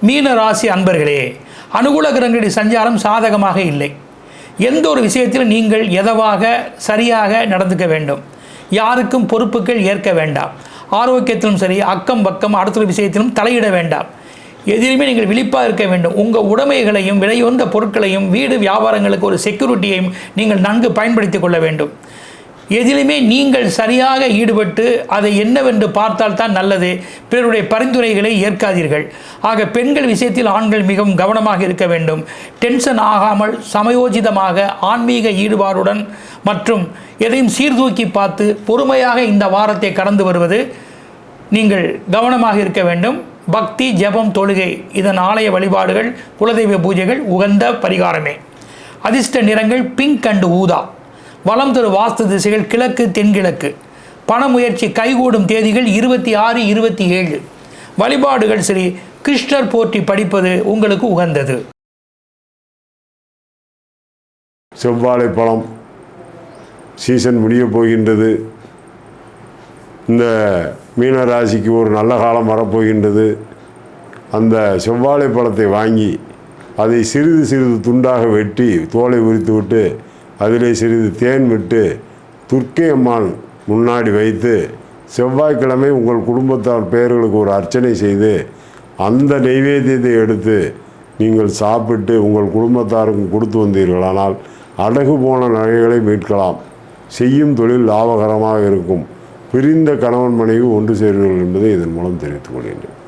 மீன ராசி அன்பர்களே அனுகூல கிரகங்களுடைய சஞ்சாரம் சாதகமாக இல்லை. எந்த ஒரு விஷயத்திலும் நீங்கள் எதவாக சரியாக நடந்துக்க வேண்டும். யாருக்கும் பொறுப்புகள் ஏற்க வேண்டாம். ஆரோக்கியத்திலும் சரி அக்கம் பக்கம் அடுத்த ஒரு விஷயத்திலும் தலையிட வேண்டாம். எதிலுமே நீங்கள் விழிப்பாக இருக்க வேண்டும். உங்கள் உடைமைகளையும் விலையுந்த பொருட்களையும் வீடு வியாபாரங்களுக்கு ஒரு செக்யூரிட்டியையும் நீங்கள் நன்கு பயன்படுத்தி கொள்ள வேண்டும். எதிலுமே நீங்கள் சரியாக ஈடுபட்டு அதை என்னவென்று பார்த்தால் தான் நல்லது. பிறருடைய பரிந்துரைகளை ஏற்காதீர்கள். ஆக பெண்கள் விஷயத்தில் ஆண்கள் மிகவும் கவனமாக இருக்க வேண்டும். டென்ஷன் ஆகாமல் சமயோஜிதமாக ஆன்மீக ஈடுபாடுடன் மற்றும் எதையும் சீர்தூக்கி பார்த்து பொறுமையாக இந்த வாரத்தை கடந்து வருவது நீங்கள் கவனமாக இருக்க வேண்டும். பக்தி ஜெபம் தொழுகை இதன் ஆலய வழிபாடுகள் குலதெய்வ பூஜைகள் உகந்த பரிகாரமே. அதிர்ஷ்ட நிறங்கள் பிங்க் அண்ட் ஊதா. வலம் தரும் வாஸ்து திசைகள் கிழக்கு தென்கிழக்கு. பண முயற்சி கைகூடும் தேதிகள் இருபத்தி ஆறு இருபத்தி ஏழு. வழிபாடுகள் சரி கிருஷ்ணர் போற்றி படிப்பது உங்களுக்கு உகந்தது. செவ்வாழை பழம் சீசன் முடிய போகின்றது. இந்த மீன ராசிக்கு ஒரு நல்ல காலம் வரப்போகின்றது. அந்த செவ்வாழை பழத்தை வாங்கி அதை சிறிது சிறிது துண்டாக வெட்டி தோலை உரித்து விட்டு அதிலே சிறிது தேன் விட்டு துர்க்கை அம்மாள் முன்னாடி வைத்து செவ்வாய்க்கிழமை உங்கள் குடும்பத்தார் பெயர்களுக்கு ஒரு அர்ச்சனை செய்து அந்த நைவேத்தியத்தை எடுத்து நீங்கள் சாப்பிட்டு உங்கள் குடும்பத்தாருக்கும் கொடுத்து வந்தீர்களானால் அடகு போன நகைகளை மீட்கலாம். செய்யும் தொழில் லாபகரமாக இருக்கும். பிரிந்த கணவன் மனைவி ஒன்று சேர்வீர்கள் என்பதை இதன் மூலம் தெரிவித்துக் கொள்கின்றேன்.